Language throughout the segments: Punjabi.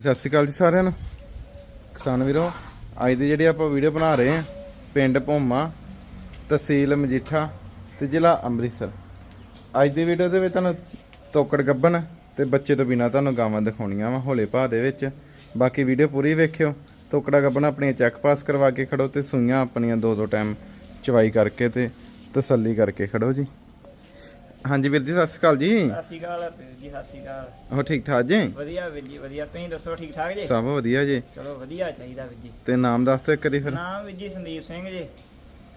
ਸਤਿ ਸ਼੍ਰੀ ਅਕਾਲ ਜੀ ਸਾਰਿਆਂ ਨੂੰ। ਕਿਸਾਨ ਵੀਰੋ, ਅੱਜ ਦੀ ਜਿਹੜੀ ਆਪਾਂ ਵੀਡੀਓ ਬਣਾ ਰਹੇ ਹਾਂ, ਪਿੰਡ ਭੋਮਾ, ਤਹਿਸੀਲ ਮਜੀਠਾ ਤੇ ਜ਼ਿਲ੍ਹਾ ਅੰਮ੍ਰਿਤਸਰ। ਅੱਜ ਦੀ ਵੀਡੀਓ ਦੇ ਵਿੱਚ ਤੁਹਾਨੂੰ ਤੋਕੜ ਗੱਬਨ ਤੇ ਬੱਚੇ ਤੋਂ ਬਿਨਾ ਤੁਹਾਨੂੰ ਗਾਵਾਂ ਦਿਖਾਉਣੀਆਂ ਵਾ, ਹੋਲੇ ਭਾਅ ਦੇ ਵਿੱਚ। ਬਾਕੀ ਵੀਡੀਓ ਪੂਰੀ ਵੇਖਿਓ, ਤੋਕੜਾ ਗੱਬਨ ਆਪਣੀਆਂ ਚੈੱਕ ਪਾਸ ਕਰਵਾ ਕੇ ਖੜੋ ਤੇ ਸੂਈਆਂ ਆਪਣੀਆਂ ਦੋ ਦੋ ਟਾਈਮ ਚਵਾਈ ਕਰਕੇ ਤੇ ਤਸੱਲੀ ਕਰਕੇ ਖੜੋ ਜੀ। ਹਾਂਜੀ ਵੀਰ ਜੀ ਸਤਿ ਸ਼੍ਰੀ ਅਕਾਲ ਜੀ। ਸਤਿ ਸ਼੍ਰੀ ਅਕਾਲ ਵੀਰ ਜੀ ਸਤਿ ਸ਼੍ਰੀ ਅਕਾਲ। ਹੋ ਠੀਕ ਠਾਕ ਜੀ? ਵਧੀਆ ਵੀਰ ਜੀ ਵਧੀਆ। ਤੁਸੀਂ ਦੱਸੋ ਠੀਕ ਠਾਕ ਜੀ? ਸਭ ਵਧੀਆ ਜੀ। ਚਲੋ ਵਧੀਆ ਚਾਹੀਦਾ ਵੀਰ ਜੀ। ਤੇ ਨਾਮ ਦੱਸ ਦਿਓ ਇੱਕ ਵਾਰੀ ਫਿਰ। ਨਾਮ ਵੀਰ ਜੀ ਸੰਦੀਪ ਸਿੰਘ ਜੀ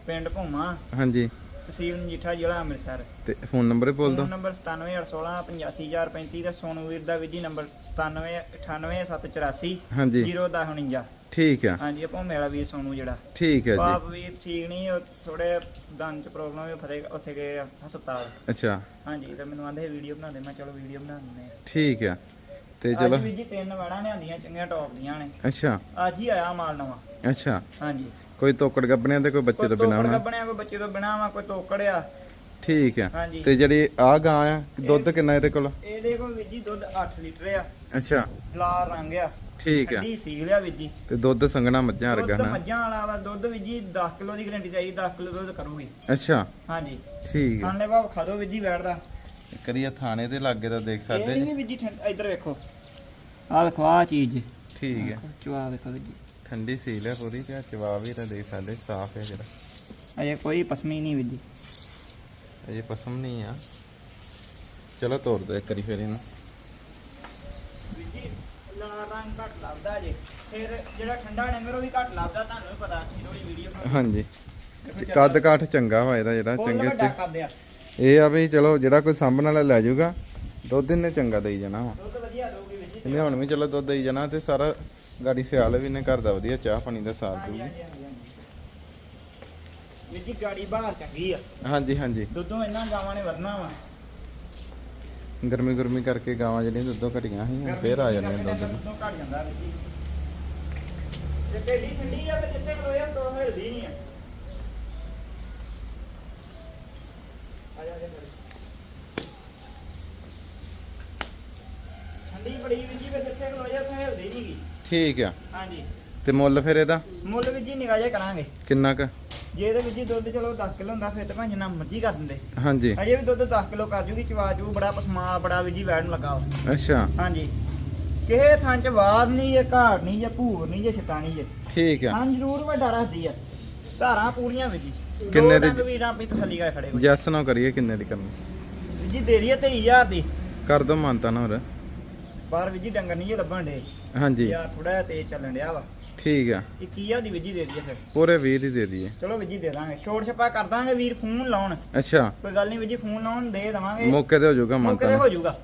ਪਿੰਡ ਭੂਮਾ। ਹਾਂਜੀ। ਤਹਿਸੀਲ ਮਜੀਠਾ ਜ਼ਿਲ੍ਹਾ ਅੰਮ੍ਰਿਤਸਰ। ਤੇ ਫੋਨ ਨੰਬਰ ਵੀ ਬੋਲ ਫੋਨ ਨੰਬਰ 9781685035 ਤੇ ਸੋਨੂ ਵੀਰ ਦਾ ਜੀ ਨੰਬਰ 97988784 ਹਾਂਜੀ। 01049 ਠੀਕ ਆ। ਹਾਂਜੀ ਭੂਮੇ ਵਾਲਾ ਵੀਰ ਸੋਨੂ ਜਿਹੜਾ। ਠੀਕ ਹੈ ਜੀ। ਬਾਪ ਵੀਰ ਠੀਕ ਨਹੀਂ ਥੋੜੇ ਦੰਦ ਚ ਪ੍ਰੋਬਲਮ ਹੈ ਫਤੇ ਉੱਥੇ ਗਏ ਹਸਪਤਾਲ। ਅੱਛਾ। ਹਾਂਜੀ ਤੇ ਮੈਨੂੰ ਆਂਦੇ ਵੀਡੀਓ ਬਣਾ ਦੇ ਮੈਂ ਚਲੋ ਵੀਡੀਓ ਬਣਾ ਦਿੰਦੇ ਆ। ਠੀਕ ਆ। ਤੇ ਅੱਜ ਚਲੋ। ਵੀਰ ਜੀ ਤਿੰਨ ਵੜਾਂ ਲਿਆਂਦੀਆਂ ਚੰਗੀਆਂ ਟੌਪ ਦੀਆਂ ਨੇ। ਅੱਛਾ। ਅੱਜ ਹੀ ਆਇਆ ਮਾਲ ਨਵਾਂ। ਅੱਛਾ। ਹਾਂਜੀ। ਕੋਈ ਤੋਕੜ ਗੱਬਣਿਆਂ ਦੇ ਕੋਈ ਬੱਚੇ ਤੋਂ ਬਿਨਾ ਕੋਈ ਹੋਣਾ। ਗੱਬਣਿਆ ਕੋਈ ਬੱਚੇ ਤੋਂ ਬਿਨਾ ਵਾ ਕੋਈ ਤੋਕੜਿਆ ਠੀਕ ਆ। ਹਾਂਜੀ। ਤੇ ਜਿਹੜੀ ਆ ਗਾਂ ਆ ਦੁੱਧ ਕਿੰਨਾ ਇਹਦੇ ਕੋਲ? ਇਹਦੇ ਕੋਲ ਵੀਰ ਜੀ ਦੁੱਧ 8 ਲੀਟਰ ਆ। ਅੱਛਾ। ਲਾਲ ਰੰਗ ਆ। ਠੀਕ ਆ। ਠੰਡੀ ਸੀਲ ਆ ਵੀਰ ਜੀ। ਤੇ ਦੁੱਧ ਸੰਗਣਾ ਮੱਝਾਂ ਵਰਗਾ ਦੁੱਧ ਨਾ ਮੱਝਾਂ ਵਾਲਾ ਵਾ ਦੁੱਧ ਵੀਰ ਜੀ 10 ਕਿਲੋ ਦੀ ਗਰੰਟੀ ਚਾਹੀਦੀ 10 ਕਿਲੋ ਦੁੱਧ ਕਰੂਗੀ। ਅੱਛਾ। ਹਾਂਜੀ। ਠੀਕ ਆ। ਖਾਣੇ ਭਾਵ ਖਾ ਦੋ ਵੀਰ ਜੀ ਬੈਠਦਾ। ਕਰੀਏ ਥਾਣੇ ਦੇ ਲਾਗੇ ਤਾਂ ਦੇਖ ਇਹ ਸਕਦੇ ਨਹੀਂ ਜੀ ਵੀਰ ਜੀ ਠੰਡ- ਇੱਧਰ ਵੇਖੋ। ਆ ਵੇਖੋ ਆ ਚੀਜ਼। ਜੀ ਠੀਕ ਆ। ਚੁਆ ਵੇਖੋ ਵੀਰ ਜੀ। ਠੰਡੀ ਸੀਲ ਹੈ ਪੂਰੀ ਤੇ ਜਵਾਬ ਵੀ ਤਾਂ ਦੇਖ ਸਕਦੇ ਸਾਫ਼ ਹੈ ਜਿਹੜਾ। ਅਜੇ ਕੋਈ ਪਸਮੀ ਨਹੀਂ ਜੀ ਅਜੇ ਪਸਮ ਨਹੀਂ ਆ। ਚਲੋ ਤੋੜ ਦੋ ਇੱਕ ਵਾਰੀ ਫਿਰ ਇਹਨੂੰ। ਲਾਲ ਰੰਗ ਘੱਟ ਲੱਭਦਾ ਜੇ। ਫਿਰ ਜਿਹੜਾ ਠੰਡਾ ਡੰਗਰ ਉਹ ਵੀ ਘੱਟ ਲੱਭਦਾ ਤੁਹਾਨੂੰ ਵੀ ਪਤਾ। ਜਦੋਂ ਦੀ ਵੀਡੀਓ ਹਾਂਜੀ। ਕੱਦ ਕਾਠ ਚੰਗਾ ਵਾ ਇਹਦਾ ਜਿਹੜਾ ਚੰਗੇ ਚ। ਆ। ਇਹ ਆ ਵੀ ਚਲੋ ਜਿਹੜਾ ਕੋਈ ਸਾਂਭਣ ਵਾਲਾ ਲੈ ਜਾਊਗਾ ਦੁੱਧ ਇਹਨੇ ਚੰਗਾ ਦੇਈ ਜਾਣਾ ਵਾ। ਦੁੱਧ ਵਧੀਆ ਦਊਗੀ ਵੀਰ ਜੀ ਇਹਨੇ ਹੁਣ ਵੀ ਚਲੋ ਦੁੱਧ ਦੇਈ ਜਾਣਾ ਤੇ ਸਾਰਾ ਗਾੜੀ ਸਿਆਲ ਵੀ ਇਹਨੇ ਘਰ ਦਾ ਵਧੀਆ ਚਾਹ ਪਾਣੀ ਦਾ ਸਾਥ ਦੂਗੀ। ਵੀਰ ਜੀ ਗਾੜੀ ਬਾਹਰ ਚੰਗੀ ਆ। ਹਾਂਜੀ ਹਾਂਜੀ। ਦੁੱਧੋਂ ਇਹਨਾਂ ਗਾਵਾਂ ਨੇ ਵਧਣਾ ਵਾ। ਗਰਮੀ ਗਰਮੀ ਕਰਕੇ ਗਾਵਾਂ ਜਿਹੜੀਆਂ ਦੁੱਧੋਂ ਘਟੀਆਂ ਸੀ ਹੁਣ ਫੇਰ ਆ ਜਾਂਦੀਆਂ ਦੁੱਧ। ਨੂੰ ਦੁੱਧੋਂ ਘਟ ਜਾਂਦਾ ਵੀਰ ਜੀ। ਜੇ ਢੇਡੀ ਠੰਡੀ ਆ ਤੇ ਜਿੱਥੇ ਖਲੋਇਆ ਤੋਂ ਹਿਲਦੀ ਨਹੀਂ ਆ। ਆ ਜਾ ਆ ਜਾ। ਮੇਰੇ। ਠੰਡੀ ਬੜੀ ਵੀਰ ਜੀ ਫਿਰ ਜਿੱਥੇ ਖਲੋਇਆ ਉੱਥੇ ਹਿਲਦੀ ਨਹੀਂ ਗੀ ਠੀਕ ਆ। ਹਾਂਜੀ। ਤੇ ਮੁੱਲ ਫਿਰ ਇਹਦਾ? ਮੁੱਲ ਵੀ ਜੀ ਨਿਗਾਹ ਕਰਾਂਗੇ। ਕਿੰਨਾ ਕ? ਜੇ ਇਹਦੇ ਵਿੱਚ ਦੁੱਧ ਚਲੋ 10 ਕਿਲੋ ਹੁੰਦਾ ਫਿਰ ਤਾਂ ਭਾਂ ਜਿੰਨਾ ਮਰਜ਼ੀ ਕਰ ਦਿੰਦੇ। ਹਾਂਜੀ। ਅਜੇ ਵੀ ਦੁੱਧ 10 ਕਿਲੋ ਕਰ ਜੂਗੀ ਚਵਾ ਜੂ ਬੜਾ ਪਸਮਾ ਬੜਾ ਵੀ ਜੀ ਵੈਣ ਲੱਗਾ ਵਾ। ਅੱਛਾ। ਹਾਂਜੀ। ਕਿਸੇ ਥਾਂ ਚ ਬਾਦ ਨਹੀਂ ਜੇ ਘਾੜ ਨਹੀਂ ਜੇ ਭੂਰ ਨਹੀਂ ਜੇ ਛਟਾਣੀ ਜੇ। ਠੀਕ ਆ। ਹਾਂ ਜ਼ਰੂਰ ਵੱਡਾ ਰੱਖਦੀ ਆ। ਧਾਰਾਂ ਪੂਰੀਆਂ ਵੀ ਜੀ। ਕਿੰਨੇ ਦੀ- ਦੀ ਵੀਰਾਂ ਆਪਣੀ ਤਸੱਲੀ ਕਰ ਖੜੇ ਹੋ ਜੈਸ ਨਾ ਕਰੀਏ ਕਿੰਨੇ ਦੀ ਕਰਨੀ? ਜੀ ਦੇ ਦਈਏ 23000 ਦੀ। ਕਰ ਦੋ ਮਾਨਤਾ ਨਾ ਹੋਰ। ਬਾਹਰ ਵੀ ਜੀ ਡੰਗਰ ਨਹੀਂ ਲੱਭਣ ਦੇ ਹਾਂਜੀ। ਯਾਰ ਥੋੜਾ ਜਿਹਾ ਤੇਜ਼ ਚੱਲਣ ਡਿਆ ਵਾ। ਠੀਕ ਆ। 21000 ਦੀ ਵਿਜੀ ਦੇ ਦਈਏ ਫਿਰ? ਪੂਰੇ 20 ਦੀ ਦੇ ਦਈਏ। ਚਲੋ ਵਿਜੀ ਦੇ ਦਾਂਗੇ। ਛੋੜ ਛਪਾ ਕਰ ਦਾਂਗੇ ਵੀਰ ਫੋਨ ਲਾਉਣ। ਅੱਛਾ। ਕੋਈ ਗੱਲ ਨਹੀਂ ਵਿਜੀ ਫੋਨ ਲਾਉਣ ਦੇ ਦਵਾਂਗੇ। ਮੌਕੇ ਤੇ ਹੋ ਜਾਊਗਾ ਮੌਕੇ ਤੇ ਹੋ ਜਾਊਗਾ।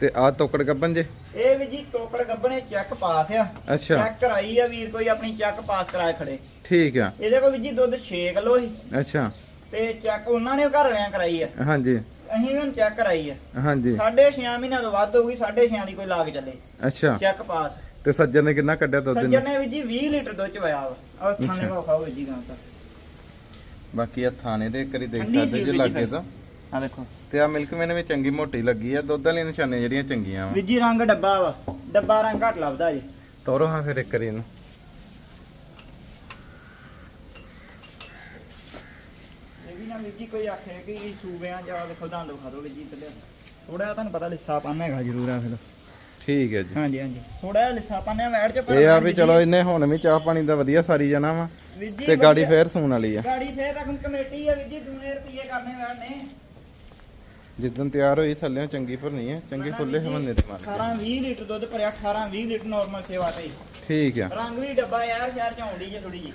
ਤੇ ਆ ਤੋਕੜ ਗੱਬਨ ਜੇ? ਇਹ ਵੀ ਜੀ ਟੋਕੜ ਗੱਬਣੇ ਚੈੱਕ ਪਾਸ ਆ। ਅੱਛਾ। ਚੈੱਕ ਕਰਾਈ ਆ ਵੀਰ ਕੋਈ ਆਪਣੀ ਚੈੱਕ ਪਾਸ ਕਰਾਏ ਖੜੇ। ਠੀਕ ਆ। ਇਹਦੇ ਕੋਲ ਵੀ ਜੀ ਦੁੱਧ 6 ਕਿਲੋ ਸੀ। ਅੱਛਾ। ਤੇ ਚੈੱਕ ਉਹਨਾਂ ਨੇ ਘਰ ਵਾਲਿਆਂ ਕਰਾਈ ਆ। ਹਾਂਜੀ। ਅਸੀਂ ਵੀ ਹੁਣ ਚੈੱਕ ਕਰਾਈ ਆ। ਹਾਂਜੀ। ਸਾਢੇ 6 ਮਹੀਨਿਆਂ ਤੋਂ ਵੱਧ ਹੋਊਗੀ ਸਾਢੇ 6 ਦੀ ਕੋਈ ਲਾਗ ਚੱਲੇ। ਅੱਛਾ। ਚੈੱਕ ਪਾਸ ਤੇ ਸੱਜਣ ਨੇ ਕਿੰਨਾ ਕੱਢਿਆ ਦੁੱਧ ਸੱਜਣ ਨੇ ਵੀ ਜੀ 20 ਲੀਟਰ ਦੁੱਧ ਚਵਾਇਆ ਵਾ। ਔਰ ਅੱਛਾ। ਕੋ ਖਾਓ ਜੀ ਗਾਂ ਤਾਂ। ਬਾਕੀ ਆ ਥਾਣੇ ਦੇ ਇੱਕ ਵਾਰੀ ਦੇਖ ਠੰਡੀ ਸਕਦੇ ਜੇ ਲੱਗੇ ਤਾਂ। ਆ ਦੇਖੋ ਤੇ ਆ ਮਿਲਕ ਮੈਨ ਵੀ ਚੰਗੀ ਮੋਟੀ ਲੱਗੀ ਆ। ਦੁੱਧ ਵਾਲੀਆਂ ਨਿਸ਼ਾਨੇ ਜਿਹੜੀਆਂ ਚੰਗੀਆਂ ਵਾ। ਵੀ ਜੀ ਰੰਗ ਡੱਬਾ ਵਾ। ਡੱਬਾ ਰੰਗ ਘੱਟ ਲੱਭਦਾ ਜੀ। ਤੋਰੋ ਹਾਂ ਫਿਰ ਇੱਕ ਵਾਰੀ ਇਹਨੂੰ। ਇਹ ਵੀ ਨਾ ਵੀ ਜੀ ਕੋਈ ਆਖੇ ਕਿ ਸੂਬਿਆਂ ਜਾ ਦੇਖੋ ਦੰਦ ਵਿਖਾ ਦੋ ਵੀ ਜੀ ਤੇ ਥੋੜਾ ਤੁਹਾਨੂੰ ਪਤਾ ਲਿੱਸਾ ਪਾਣਾ ਹੈਗਾ ਜ਼ਰੂਰ ਆ ਫਿਰ। ਠੀਕ ਹੈ ਜੀ। ਹਾਂਜੀ ਹਾਂਜੀ। ਥੋੜਾ ਜਿਹਾ ਲਿੱਸਾ ਪਾਣੇ ਵੈੜ ਚ ਇਹ ਆ ਵੀ ਚਲੋ ਇਹਨੇ ਹੁਣ ਵੀ ਚਾਹ ਪਾਣੀ ਦਾ ਵਧੀਆ ਸਾਰੀ ਜਾਣਾ ਵਾ ਵੀਰ ਤੇ ਗਾੜੀ ਫੇਰ ਸੂਣ ਵਾਲੀ ਆ। ਗਾੜੀ ਫੇਰ ਰਕਮ ਕਮੇਟੀ ਆ ਵੀਰ ਜੀ ਦੂਨੇ ਰੁਪਏ ਕਰਨੇ ਵੈੜ ਨੇ ਜਿੱਦਨ ਤਿਆਰ ਹੋਈ ਥੱਲੇੋਂ ਚੰਗੀ ਭਰਨੀ ਆ ਚੰਗੇ ਫੁੱਲੇ ਹਵੰਨੇ ਤੇ ਮਾਰ 18 20 ਲੀਟਰ ਦੁੱਧ ਭਰਿਆ 18 20 ਲੀਟਰ ਨਾਰਮਲ ਸੇਵਾ ਤੇ। ਠੀਕ ਆ। ਰੰਗ ਵੀ ਡੱਬਾ ਯਾਰ ਸ਼ਹਿਰ ਚ ਆਉਂਦੀ ਜੇ ਥੋੜੀ ਜੀ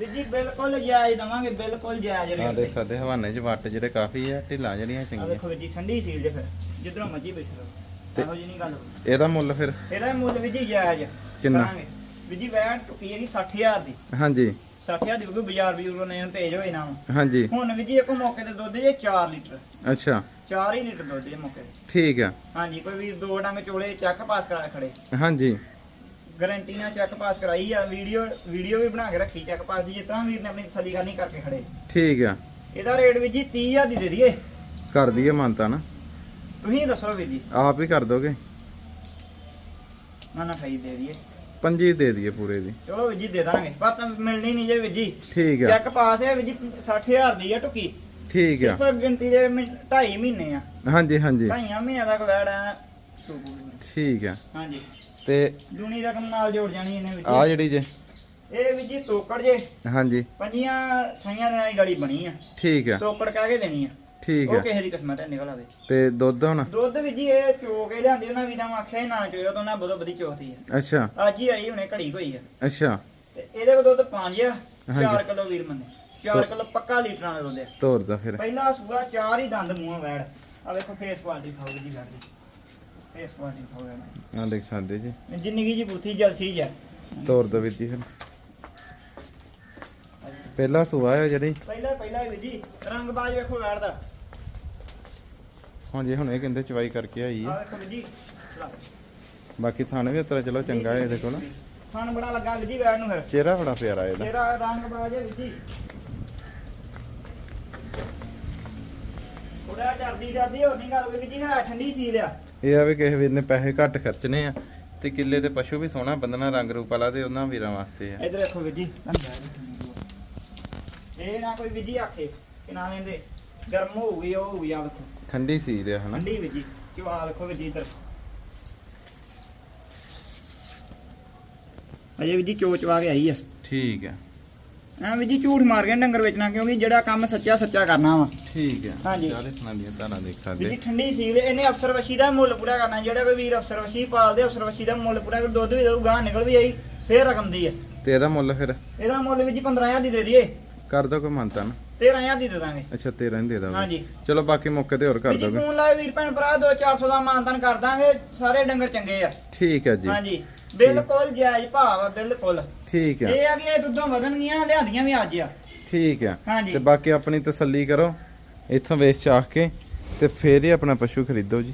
ਵੀਰ ਜੀ ਬਿਲਕੁਲ ਜਾਇਜ਼ ਦਵਾਂਗੇ ਬਿਲਕੁਲ ਜਾਇਜ਼ ਰੇਟ ਤੇ। ਸਾਡੇ ਹਵਾਨੇ 'ਚ ਵੱਟ ਜਿਹੜੇ ਕਾਫੀ ਆ ਢਿੱਲਾਂ ਜਿਹੜੀਆਂ ਆ ਚੰਗੀਆਂ। ਦੇਖੋ ਵੀਰ ਜੀ ਠੰਡੀ ਸੀਲ ਜੇ ਫਿਰ ਜਿੱਧਰੋਂ ਮਰਜ਼ੀ ਬੈਠ ਲਓ। ਤੇ- ਇਹੋ ਜੀ ਨਹੀਂ ਗੱਲ। ਇਹਦਾ ਮੁੱਲ ਫਿਰ? ਇਹਦਾ ਮੁੱਲ ਵੀਰ ਜੀ ਜਾਇਜ਼ ਕਿੰਨਾ? ਕਰਾਂਗੇ। ਵੀਰ ਜੀ ਵੈਣ ਟੁੱਕੀ ਹੈਗੀ 60000 ਦੀ। ਹਾਂਜੀ। 60000 ਦੀ ਕਿਉਂਕਿ ਬਾਜ਼ਾਰ ਵੀ ਉਰੋਂ ਨੇ ਤੇਜ਼ ਹੋਏ ਨਾ ਹਾਂਜੀ। ਹੁਣ ਵੀਰ ਜੀ ਇੱਕੋ ਮੌਕੇ ਤੇ ਦੁੱਧ ਜੇ 4 ਲੀਟਰ। ਅੱਛਾ। 4 ਹੀ ਲੀਟਰ ਦੁੱਧ ਜੇ ਮੌਕੇ ਤੇ। ਠੀਕ ਆ। ਹਾਂਜੀ ਕੋਈ ਵੀਰ ਦੋ ਡੰਗ ਚੋਲੇ ਚੈੱਕ ਪਾਸ ਕਰਾ ਕੇ ਖੜੇ। ਹਾਂਜੀ। ਗਾਰੰਟੀ ਨਾਲ ਚੈੱਕ ਪਾਸ ਕਰਾਈ ਆ ਵੀਡੀਓ ਵੀਡੀਓ ਵੀ ਬਣਾ ਕੇ ਰੱਖੀ ਚੈੱਕ ਪਾਸ ਦੀ ਜਿਸ ਤਰ੍ਹਾਂ ਵੀਰ ਨੇ ਆਪਣੀ ਤਸੱਲੀ ਕਰਨੀ ਕਰਕੇ ਖੜੇ। ਠੀਕ ਆ। ਇਹਦਾ ਰੇਟ ਵੀ ਜੀ 30000 ਦੀ ਦੇ ਦਈਏ। ਕਰ ਦਈਏ ਮੰਨਤਾ ਨਾ। ਤੁਸੀਂ ਦੱਸੋ ਵੀਰ ਜੀ। ਆਪ ਹੀ ਕਰ ਦੋਗੇ। ਨਾ ਨਾ ਠਾਈ ਦੇ ਦਈਏ। ਪੰਜੀ ਦੇ ਦਈਏ ਪੂਰੇ ਦੀ। ਚਲੋ ਵੀਰ ਜੀ ਦੇ ਦਾਂਗੇ। ਪਰ ਤਾਂ ਮਿਲਣੀ ਨਹੀਂ ਜੇ ਵੀਰ ਜੀ। ਠੀਕ ਆ। ਚੈੱਕ ਪਾਸ ਹੈ ਵੀਰ ਜੀ 60000 ਦੀ ਆ ਟੁਕੀ ਠੀਕ ਆ। ਸਿਰਫ ਗਿਣਤੀ ਦੇ 2.5 ਮਹੀਨੇ ਆ। ਹਾਂਜੀ ਹਾਂਜੀ। ਢਾਈਆਂ ਮਹੀਨਿਆਂ ਤੱਕ ਵੈੜ ਆ। ਦੀ। ਠੀਕ ਆ। ਹਾਂਜੀ। ਤੇ ਜੂਨੀ ਰਕਮ ਨਾਲ ਜੋੜ ਜਾਣੀ ਇਹਨੇ ਵੀਰ ਆ ਜਿਹੜੀ ਜੇ। ਇਹ ਵੀਰ ਜੀ ਤੋਕੜ ਜੇ। ਹਾਂਜੀ। ਪੰਜੀਆਂ ਦਿਨਾਂ ਦੀ ਗਲੀ ਬਣੀ ਆ। ਠੀਕ ਆ। ਤੋਕੜ ਕਹਿ ਕੇ ਦੇਣੀ ਆ। ਠੀਕ ਉਹ ਆ ਕਿਸੇ ਦੀ ਕਿਸਮਤ ਹੈ ਨਿਕਲ ਆਵੇ। ਤੇ ਦੁੱਧ ਹੁਣ? ਦੁੱਧ ਵੀ ਜੀ ਇਹ ਚੋ ਕੇ ਲਿਆਂਦੀ ਉਹਨਾਂ ਵੀਰਾਂ ਨੂੰ ਆਖਿਆ ਨਾ ਚੋਇਓ ਤਾਂ ਉਹਨਾਂ ਬਦੋ ਬਦੀ ਚੋਤੀ ਆ ਅੱਛਾ। ਅੱਜ ਹੀ ਆਈ ਹੁਣੇ ਘੜੀ ਹੋਈ ਆ। ਅੱਛਾ। ਤੇ ਇਹਦੇ ਕੋਲ ਦੁੱਧ 5 ਆ ਹਾਂਜੀ। 4 ਕਿਲੋ ਵੀਰ ਮੰਨੇ। 4 ਕਿਲੋ ਪੱਕਾ ਲੀਟਰਾਂ ਦਾ ਦੁੱਧ ਆ। ਤੋਰ ਦਾ ਫਿਰ। ਪਹਿਲਾ ਸੂਆ ਚਾਰ ਹੀ ਦੰਦ ਮੂੰਹੋਂ ਵੈੜ। ਆ ਵੇਖੋ ਫੇਸ ਕੁਆਲਿਟੀ ਖਾਓਗੇ ਜੀ ਵੈੜ ਆ ਦੇਖ ਸਕਦੇ ਜੀ। ਜਿੰਨੀ ਕੀ ਜੀ ਬੂਥੀ ਜਲਸੀ ਜਾ। ਤੋਰ ਦੋ ਵੀਰ ਜੀ ਫਿਰ। ਪਹਿਲਾ ਸੁਆ ਹੈ ਜਿਹੜੀ। ਪਹਿਲਾ ਪਹਿਲਾ ਵੀ ਜੀ ਰੰਗਬਾਜ਼ ਵੇਖੋ ਵੈੜ ਦਾ। ਹੁਣ ਜੇ ਹੁਣ ਇਹ ਕਹਿੰਦੇ ਚਵਾਈ ਕਰਕੇ ਆਈ ਆ ਹੈ ਵੇਖੋ ਜੀ। ਬਾਕੀ ਥਾਣੇ ਵੀ ਉਤਰਾ ਚਲੋ ਚੰਗਾ ਹੈ ਇਹਦੇ ਕੋਲ। ਸਾਨੂੰ ਬੜਾ ਲੱਗਾ ਵੀ ਜੀ ਵੈੜ ਨੂੰ ਫਿਰ। ਚਿਹਰਾ ਬੜਾ ਪਿਆਰਾ ਇਹਦਾ। ਤੇਰਾ ਰੰਗਬਾਜ਼ ਹੈ ਵੀ ਜੀ। ਥੋੜਾ ਡਰਦੀ ਡਰਦੀ ਹੋਰ ਨਹੀਂ ਗੱਲ ਵੀ ਜੀ ਹੈ ਠੰਡੀ ਸੀ ਲਿਆ ਇਹ ਆ ਵੀ ਕਿਸੇ ਵੀਰ ਨੇ ਪੈਸੇ ਘੱਟ ਖਰਚਣੇ ਆ ਤੇ ਕਿੱਲੇ ਤੇ ਪਸ਼ੂ ਵੀ ਸੋਹਣਾ ਬੰਦਨਾ ਰੰਗ ਰੂਪ ਵਾਲਾ ਤੇ ਉਹਨਾਂ ਵੀਰਾਂ ਵਾਸਤੇ ਆ। ਇਧਰ ਦੇਖੋ ਵੀਰ ਜੀ। ਇਹ ਨਾ ਕੋਈ ਵਿਧੀ ਆਖੇ ਕਿ ਨਾ ਲੈਂਦੇ ਗਰਮ ਹੋਊਗੀ ਉਹ ਹੋਊਗੀ ਆ ਵੇਖੋ ਠੰਡੀ ਸੀ ਲਿਆ ਹਨਾ? ਠੰਡੀ ਵਿੱਚ ਜੀ। ਚਵਾ ਦੇਖੋ ਵੀਰ ਜੀ ਇਧਰ। ਅਜੇ ਵੀ ਜੀ ਚੋਚ ਵਾ ਕੇ ਆਈ ਆ। ਠੀਕ ਹੈ ਐ ਵੀ ਜੀ ਝੂਠ ਮਾਰ ਕੇ ਨੀ ਡੰਗਰ ਵੇਚਣਾ ਕਿਉਂਕਿ ਜਿਹੜਾ ਕੰਮ ਸੱਚਾ ਸੱਚਾ ਕਰਨਾ ਵਾ। ਠੀਕ ਹੈ। ਹਾਂਜੀ। ਚਾਲੇ ਸੁਣਾ ਦੀਆਂ ਤਾਰਾਂ ਦੇਖ ਵੀ ਜੀ ਸਕਦੇ ਠੰਡੀ ਸੀ ਤੇ ਇਹਨੇ ਅਫਸਰ ਵਸ਼ੀ ਦਾ ਮੁੱਲ ਪੂਰਾ ਕਰਨਾ ਜਿਹੜਾ ਕੋਈ ਵੀਰ ਅਫਸਰ ਵਸ਼ੀ ਪਾਲਦੇ ਅਫਸਰ ਵਸ਼ੀ ਦਾ ਮੁੱਲ ਪੂਰਾ ਕਰ ਦੁੱਧ ਵੀ ਦਊ ਗਾਂ ਨਿਕਲ ਵੀ ਆਈ ਫੇਰ ਰਕਮ ਦੀ ਆ। ਤੇ ਇਹਦਾ ਮੁੱਲ ਫਿਰ? ਇਹਦਾ ਮੁੱਲ ਵੀ ਜੀ 15000 ਦੀ ਦੇ ਦਈਏ। ਕਰ ਦੋ ਕੋਈ ਮੰਨਤਾ ਨਾ। 13000 ਦੀ ਦੇ ਦਾਂਗੇ। ਅੱਛਾ 13 ਦੇ ਦੋਗੇ। ਹਾਂਜੀ। ਚਲੋ ਬਾਕੀ ਮੌਕੇ ਤੇ ਹੋਰ ਕਰ ਦੋਗੇ। ਫੋਨ ਲਾਏ ਵੀਰ ਭੈਣ ਭਰਾ 2-400 ਦਾ ਮਾਨਤਨ ਕਰ ਦਾਂਗੇ ਸਾਰੇ ਡੰਗਰ ਚੰਗੇ ਆ। ਠੀਕ ਹੈ ਜੀ। ਹਾਂਜੀ। ਬਿਲਕੁਲ ਜਾਇਜ਼ ਭਾਵ ਆ ਬਿਲਕੁਲ। ਠੀਕ ਹੈ। ਇਹ ਆ ਕਿ ਇਹ ਦੁੱਧੋਂ ਵਧਣਗੀਆਂ ਲਿਆਂਦੀਆਂ ਵੀ ਅੱਜ ਆ। ਠੀਕ ਹੈ। ਹਾਂਜੀ। ਤੇ ਬਾਕੀ ਆਪਣੀ ਤਸੱਲੀ ਕਰੋ। ਇੱਥੋਂ ਵੇਚ ਚਾਖ ਕੇ ਤੇ ਫੇਰ ਹੀ ਆਪਣਾ ਪਸ਼ੂ ਖਰੀਦੋ ਜੀ।